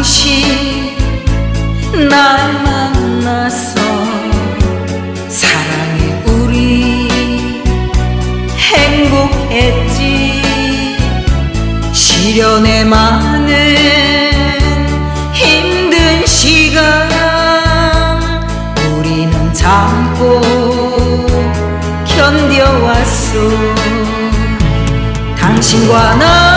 당신 날 만나서 사랑해 우리 행복했지. 시련에 많은 힘든 시간 우리는 참고 견뎌왔어 당신과 난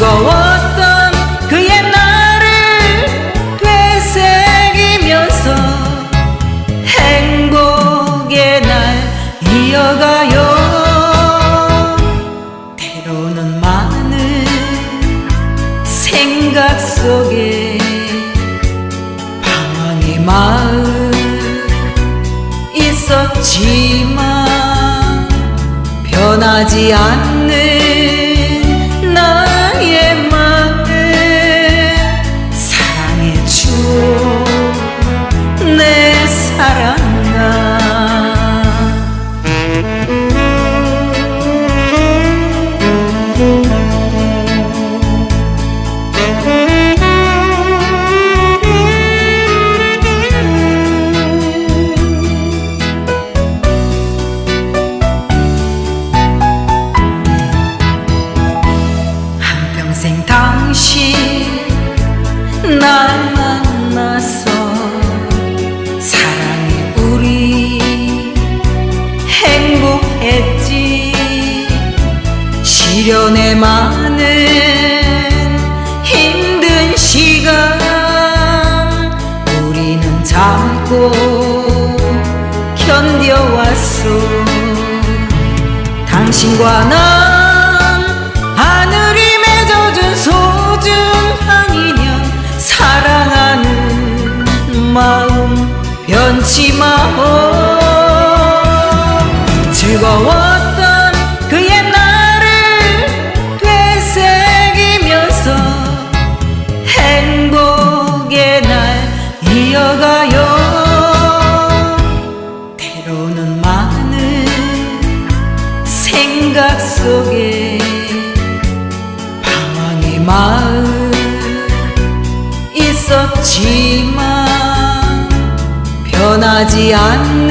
즐거웠던 그 옛날을 되새기면서 행복의 날 이어가요. 때로는 많은 생각 속에 방황의 마음 있었지만 변하지 않는 시련에 많은 힘든 시간 우리는 참고 견뎌왔어 당신과 난 하늘이 맺어준 소중한 인연 사랑하는 마음 변치 마오 즐거웠 마음 있었지만 변하지 않는